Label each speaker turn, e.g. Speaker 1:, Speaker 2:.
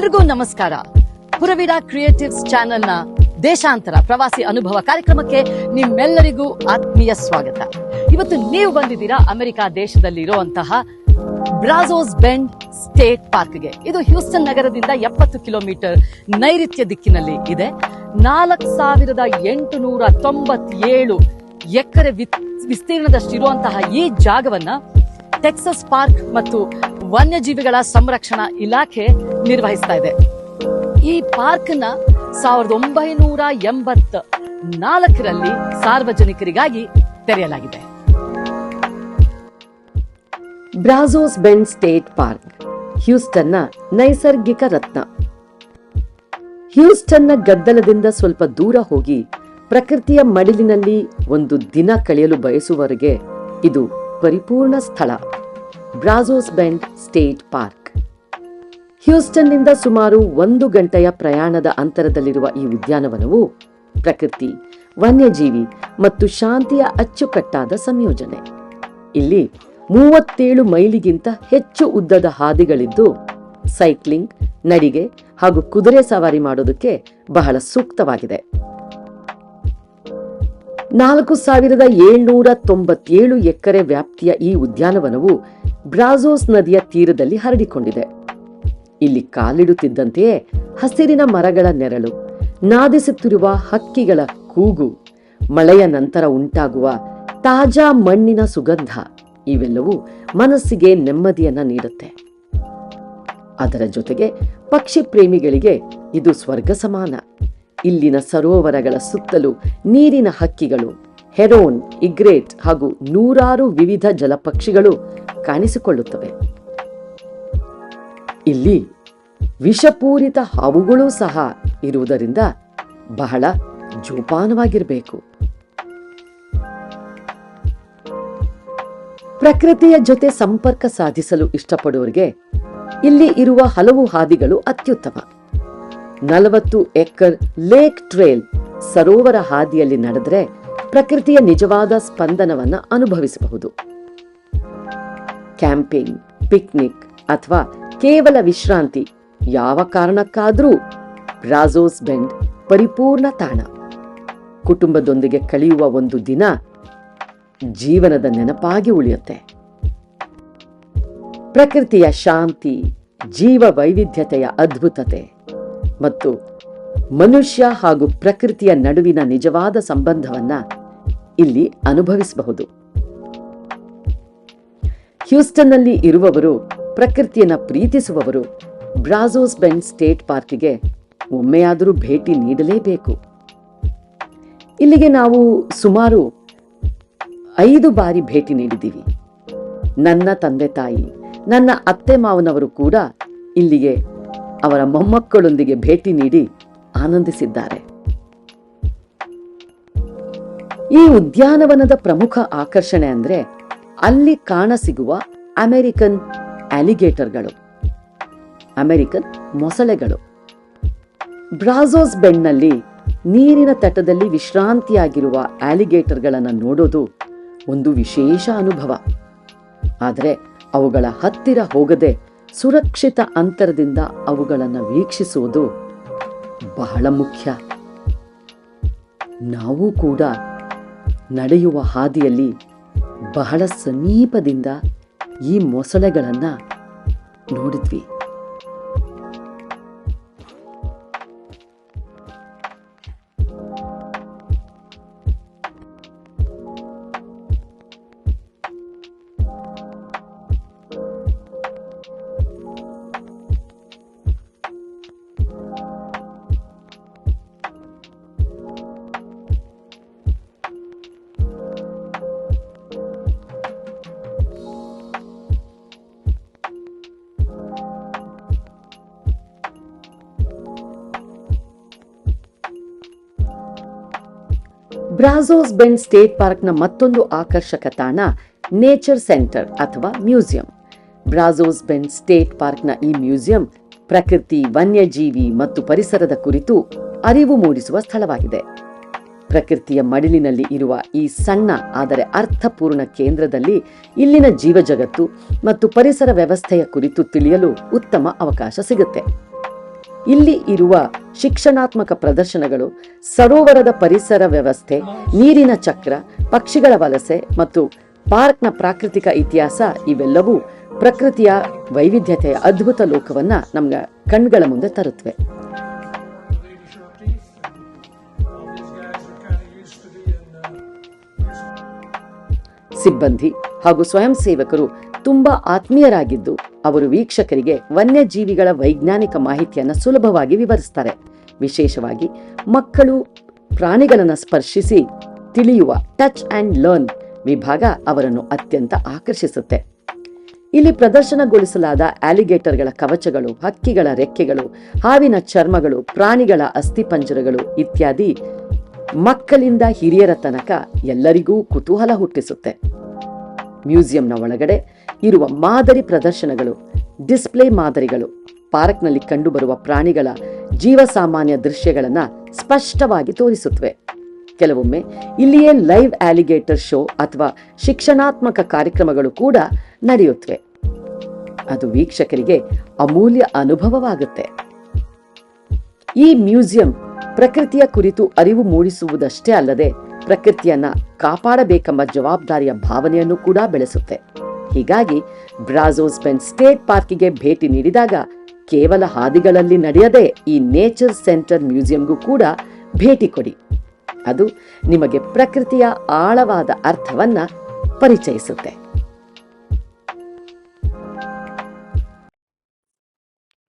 Speaker 1: ಎಲ್ರಿಗೂ ನಮಸ್ಕಾರ. ಪುರವಿರಾ ಕ್ರಿಯೇಟಿವ್ಸ್ ಚಾನೆಲ್ನ ದೇಶಾಂತರ ಪ್ರವಾಸಿ ಅನುಭವ ಕಾರ್ಯಕ್ರಮಕ್ಕೆ ನಿಮ್ಮೆಲ್ಲರಿಗೂ ಆತ್ಮೀಯ ಸ್ವಾಗತ. ಇವತ್ತು ನೀವು ಬಂದಿದ್ದೀರಾ ಅಮೆರಿಕ ದೇಶದಲ್ಲಿ ಇರುವಂತಹ ಬ್ರಾಜೋಸ್ ಬೆಂಡ್ ಸ್ಟೇಟ್ ಪಾರ್ಕ್ಗೆ ಇದು ಹ್ಯೂಸ್ಟನ್ ನಗರದಿಂದ ಎಪ್ಪತ್ತು ಕಿಲೋಮೀಟರ್ ನೈಋತ್ಯ ದಿಕ್ಕಿನಲ್ಲಿ ಇದೆ. ನಾಲ್ಕು ಸಾವಿರದ ಎಂಟುನೂರ ತೊಂಬತ್ತೇಳು ಎಕರೆ ವಿತ್- ವಿಸ್ತೀರ್ಣದಷ್ಟಿರುವಂತಹ ಈ ಜಾಗವನ್ನ ಟೆಕ್ಸಸ್ ಪಾರ್ಕ್ ಮತ್ತು ವನ್ಯಜೀವಿಗಳ ಸಂರಕ್ಷಣಾ ಇಲಾಖೆ ನಿರ್ವಹಿಸ್ತಾ ಇದೆ. ಈ ಪಾರ್ಕ್ನ ಸಾವಿರದ ಒಂಬೈನೂರ ಎಂಬತ್ತ ನಾಲ್ಕರಲ್ಲಿ ಸಾರ್ವಜನಿಕರಿಗಾಗಿ ತೆರೆಯಲಾಗಿದೆ. ಬ್ರಾಜೋಸ್ ಬೆಂಡ್ ಸ್ಟೇಟ್ ಪಾರ್ಕ್, ಹ್ಯೂಸ್ಟನ್ನ ನೈಸರ್ಗಿಕ ರತ್ನ. ಹ್ಯೂಸ್ಟನ್ನ ಗದ್ದಲದಿಂದ ಸ್ವಲ್ಪ ದೂರ ಹೋಗಿ ಪ್ರಕೃತಿಯ ಮಡಿಲಿನಲ್ಲಿ ಒಂದು ದಿನ ಕಳೆಯಲು ಬಯಸುವವರಿಗೆ ಇದು ಪರಿಪೂರ್ಣ ಸ್ಥಳ. Brazos Bend State Park. ಹ್ಯೂಸ್ಟನ್ನಿಂದ ಸುಮಾರು ಒಂದು ಗಂಟೆಯ ಪ್ರಯಾಣದ ಅಂತರದಲ್ಲಿರುವ ಈ ಉದ್ಯಾನವನವು ಪ್ರಕೃತಿ, ವನ್ಯಜೀವಿ ಮತ್ತು ಶಾಂತಿಯ ಅಚ್ಚುಕಟ್ಟಾದ ಸಂಯೋಜನೆ. ಇಲ್ಲಿ ಮೂವತ್ತೇಳು ಮೈಲಿಗಿಂತ ಹೆಚ್ಚು ಉದ್ದದ ಹಾದಿಗಳಿದ್ದು ಸೈಕ್ಲಿಂಗ್, ನಡಿಗೆ ಹಾಗೂ ಕುದುರೆ ಸವಾರಿ ಮಾಡೋದಕ್ಕೆ ಬಹಳ ಸೂಕ್ತವಾಗಿದೆ. ನಾಲ್ಕು ಸಾವಿರದ ಏಳ್ನೂರ ತೊಂಬತ್ತೇಳು ಎಕರೆ ವ್ಯಾಪ್ತಿಯ ಈ ಉದ್ಯಾನವನವು ಬ್ರಾಜೋಸ್ ನದಿಯ ತೀರದಲ್ಲಿ ಹರಡಿಕೊಂಡಿದೆ. ಇಲ್ಲಿ ಕಾಲಿಡುತ್ತಿದ್ದಂತೆಯೇ ಹಸಿರಿನ ಮರಗಳ ನೆರಳು, ನಾದಿಸುತ್ತಿರುವ ಹಕ್ಕಿಗಳ ಕೂಗು, ಮಳೆಯ ನಂತರ ಉಂಟಾಗುವ ತಾಜಾ ಮಣ್ಣಿನ ಸುಗಂಧ, ಇವೆಲ್ಲವೂ ಮನಸ್ಸಿಗೆ ನೆಮ್ಮದಿಯನ್ನ ನೀಡುತ್ತೆ. ಅದರ ಜೊತೆಗೆ ಪಕ್ಷಿ ಪ್ರೇಮಿಗಳಿಗೆ ಇದು ಸ್ವರ್ಗ ಸಮಾನ. ಇಲ್ಲಿನ ಸರೋವರಗಳ ಸುತ್ತಲೂ ನೀರಿನ ಹಕ್ಕಿಗಳು, ಹೆರೋನ್, ಇಗ್ರೇಟ್ ಹಾಗೂ ನೂರಾರು ವಿವಿಧ ಜಲಪಕ್ಷಿಗಳು ಕಾಣಿಸಿಕೊಳ್ಳುತ್ತವೆ. ಇಲ್ಲಿ ವಿಷಪೂರಿತ ಹಾವುಗಳೂ ಸಹ ಇರುವುದರಿಂದ ಬಹಳ ಜೋಪಾನವಾಗಿರಬೇಕು. ಪ್ರಕೃತಿಯ ಜೊತೆ ಸಂಪರ್ಕ ಸಾಧಿಸಲು ಇಷ್ಟಪಡುವವರಿಗೆ ಇಲ್ಲಿ ಇರುವ ಹಲವು ಹಾದಿಗಳು ಅತ್ಯುತ್ತಮ. ನಲವತ್ತು ಎಕರ್ ಲೇಕ್ ಟ್ರೇಲ್ ಸರೋವರ ಹಾದಿಯಲ್ಲಿ ನಡೆದರೆ ಪ್ರಕೃತಿಯ ನಿಜವಾದ ಸ್ಪಂದನವನ್ನು ಅನುಭವಿಸಬಹುದು. ಕ್ಯಾಂಪಿಂಗ್, ಪಿಕ್ನಿಕ್ ಅಥವಾ ಕೇವಲ ವಿಶ್ರಾಂತಿ. ಯಾವ ಕಾರಣಕ್ಕಾದರೂ ರಾಜೋಸ್ ಬೆಂಡ್ ಪರಿಪೂರ್ಣ ತಾಣ. ಕುಟುಂಬದೊಂದಿಗೆ ಕಳೆಯುವ ಒಂದು ದಿನ ಜೀವನದ ನೆನಪಾಗಿ ಉಳಿಯುತ್ತೆ. ಪ್ರಕೃತಿಯ ಶಾಂತಿ, ಜೀವ ವೈವಿಧ್ಯತೆಯ ಅದ್ಭುತತೆ ಮತ್ತು ಮನುಷ್ಯ ಹಾಗೂ ಪ್ರಕೃತಿಯ ನಡುವಿನ ನಿಜವಾದ ಸಂಬಂಧವನ್ನ ಇಲ್ಲಿ ಅನುಭವಿಸಬಹುದು. ಹ್ಯೂಸ್ಟನ್ನಲ್ಲಿ ಇರುವವರು ಪ್ರಕೃತಿಯನ್ನ ಪ್ರೀತಿಸುವವರು ಬ್ರಾಜೋಸ್ ಬೆನ್ ಸ್ಟೇಟ್ ಪಾರ್ಕಿಗೆ ಒಮ್ಮೆಯಾದರೂ ಭೇಟಿ ನೀಡಲೇಬೇಕು. ಇಲ್ಲಿಗೆ ನಾವು ಸುಮಾರು ಐದು ಬಾರಿ ಭೇಟಿ ನೀಡಿದ್ದೀವಿ. ನನ್ನ ತಂದೆ ತಾಯಿ, ನನ್ನ ಅತ್ತೆ ಮಾವನವರು ಕೂಡ ಇಲ್ಲಿಗೆ ಅವರ ಮೊಮ್ಮಕ್ಕಳೊಂದಿಗೆ ಭೇಟಿ ನೀಡಿ ಆನಂದಿಸಿದ್ದಾರೆ. ಈ ಉದ್ಯಾನವನದ ಪ್ರಮುಖ ಆಕರ್ಷಣೆ ಅಂದ್ರೆ ಅಲ್ಲಿ ಕಾಣಸಿಗುವ ಅಮೆರಿಕನ್ ಅಲಿಗೇಟರ್ಗಳು, ಅಮೆರಿಕನ್ ಮೊಸಳೆಗಳು. ಬ್ರಾಜೋಸ್ ಬೆಂಡ್ನಲ್ಲಿ ನೀರಿನ ತಟದಲ್ಲಿ ವಿಶ್ರಾಂತಿಯಾಗಿರುವ ಆಲಿಗೇಟರ್ಗಳನ್ನು ನೋಡೋದು ಒಂದು ವಿಶೇಷ ಅನುಭವ. ಆದರೆ ಅವುಗಳ ಹತ್ತಿರ ಹೋಗದೆ ಸುರಕ್ಷಿತ ಅಂತರದಿಂದ ಅವುಗಳನ್ನು ವೀಕ್ಷಿಸುವುದು ಬಹಳ ಮುಖ್ಯ. ನಾವು ಕೂಡ ನಡೆಯುವ ಹಾದಿಯಲ್ಲಿ ಬಹಳ ಸಮೀಪದಿಂದ ಈ ಮೊಸಳೆಗಳನ್ನು ನೋಡಿದ್ವಿ. ಬ್ರಾಜೋಸ್ ಬೆಂಡ್ ಸ್ಟೇಟ್ ಪಾರ್ಕ್ನ ಮತ್ತೊಂದು ಆಕರ್ಷಕ ತಾಣ ನೇಚರ್ ಸೆಂಟರ್ ಅಥವಾ ಮ್ಯೂಸಿಯಂ. ಬ್ರಾಜೋಸ್ ಬೆಂಡ್ ಸ್ಟೇಟ್ ಪಾರ್ಕ್ನ ಈ ಮ್ಯೂಸಿಯಂ ಪ್ರಕೃತಿ, ವನ್ಯಜೀವಿ ಮತ್ತು ಪರಿಸರದ ಕುರಿತು ಅರಿವು ಮೂಡಿಸುವ ಸ್ಥಳವಾಗಿದೆ. ಪ್ರಕೃತಿಯ ಮಡಿಲಿನಲ್ಲಿ ಇರುವ ಈ ಸಣ್ಣ, ಆದರೆ ಅರ್ಥಪೂರ್ಣ ಕೇಂದ್ರದಲ್ಲಿ ಇಲ್ಲಿನ ಜೀವಜಗತ್ತು ಮತ್ತು ಪರಿಸರ ವ್ಯವಸ್ಥೆಯ ಕುರಿತು ತಿಳಿಯಲು ಉತ್ತಮ ಅವಕಾಶ ಸಿಗುತ್ತೆ. ಇಲ್ಲಿ ಇರುವ ಶಿಕ್ಷಣಾತ್ಮಕ ಪ್ರದರ್ಶನಗಳು, ಸರೋವರದ ಪರಿಸರ ವ್ಯವಸ್ಥೆ, ನೀರಿನ ಚಕ್ರ, ಪಕ್ಷಿಗಳ ವಲಸೆ ಮತ್ತು ಪಾರ್ಕ್ನ ಪ್ರಾಕೃತಿಕ ಇತಿಹಾಸ ಇವೆಲ್ಲವೂ ಪ್ರಕೃತಿಯ ವೈವಿಧ್ಯತೆಯ ಅದ್ಭುತ ಲೋಕವನ್ನ ನಮ್ಮ ಕಣ್ಗಳ ಮುಂದೆ ತರುತ್ತವೆ ಸಿಬ್ಬಂದಿ ಹಾಗೂ ಸ್ವಯಂ ಸೇವಕರು ತುಂಬಾ ಆತ್ಮೀಯರಾಗಿದ್ದು, ಅವರು ವೀಕ್ಷಕರಿಗೆ ವನ್ಯಜೀವಿಗಳ ವೈಜ್ಞಾನಿಕ ಮಾಹಿತಿಯನ್ನು ಸುಲಭವಾಗಿ ವಿವರಿಸ್ತಾರೆ. ವಿಶೇಷವಾಗಿ, ಮಕ್ಕಳು ಪ್ರಾಣಿಗಳನ್ನು ಸ್ಪರ್ಶಿಸಿ ತಿಳಿಯುವ ಟಚ್ ಅಂಡ್ ಲರ್ನ್ ವಿಭಾಗ ಅವರನ್ನು ಅತ್ಯಂತ ಆಕರ್ಷಿಸುತ್ತೆ. ಇಲ್ಲಿ ಪ್ರದರ್ಶನಗೊಳಿಸಲಾದ ಆಲಿಗೇಟರ್ಗಳ ಕವಚಗಳು, ಹಕ್ಕಿಗಳ ರೆಕ್ಕೆಗಳು, ಹಾವಿನ ಚರ್ಮಗಳು, ಪ್ರಾಣಿಗಳ ಅಸ್ಥಿಪಂಜರಗಳು ಇತ್ಯಾದಿ ಮಕ್ಕಳಿಂದ ಹಿರಿಯರ ತನಕ ಎಲ್ಲರಿಗೂ ಕುತೂಹಲ ಹುಟ್ಟಿಸುತ್ತೆ. ಮ್ಯೂಸಿಯಂನ ಒಳಗಡೆ ಇರುವ ಮಾದರಿ ಪ್ರದರ್ಶನಗಳು, ಡಿಸ್ಪ್ಲೇ ಮಾದರಿಗಳು, ಪಾರ್ಕ್ನಲ್ಲಿ ಕಂಡುಬರುವ ಪ್ರಾಣಿಗಳ ಜೀವಸಾಮಾನ್ಯ ದೃಶ್ಯಗಳನ್ನು ಸ್ಪಷ್ಟವಾಗಿ ತೋರಿಸುತ್ತವೆ. ಕೆಲವೊಮ್ಮೆ ಇಲ್ಲಿಯೇ ಲೈವ್ ಆಲಿಗೇಟರ್ ಶೋ ಅಥವಾ ಶಿಕ್ಷಣಾತ್ಮಕ ಕಾರ್ಯಕ್ರಮಗಳು ಕೂಡ ನಡೆಯುತ್ತವೆ. ಅದು ವೀಕ್ಷಕರಿಗೆ ಅಮೂಲ್ಯ ಅನುಭವವಾಗುತ್ತೆ. ಈ ಮ್ಯೂಸಿಯಂ ಪ್ರಕೃತಿಯ ಕುರಿತು ಅರಿವು ಮೂಡಿಸುವುದಷ್ಟೇ ಅಲ್ಲದೆ ಪ್ರಕೃತಿಯನ್ನ ಕಾಪಾಡಬೇಕೆಂಬ ಜವಾಬ್ದಾರಿಯ ಭಾವನೆಯನ್ನು ಕೂಡ ಬೆಳೆಸುತ್ತೆ. ಹೀಗಾಗಿ ಬ್ರಾಜೋಸ್ ಪೆನ್ ಸ್ಟೇಟ್ ಪಾರ್ಕಿಗೆ ಭೇಟಿ ನೀಡಿದಾಗ ಕೇವಲ ಹಾದಿಗಳಲ್ಲಿ ನಡೆಯದೆ ಈ ನೇಚರ್ ಸೆಂಟರ್ ಮ್ಯೂಸಿಯಂಗೂ ಕೂಡ ಭೇಟಿ ಕೊಡಿ. ಅದು ನಿಮಗೆ ಪ್ರಕೃತಿಯ ಆಳವಾದ ಅರ್ಥವನ್ನ ಪರಿಚಯಿಸುತ್ತೆ.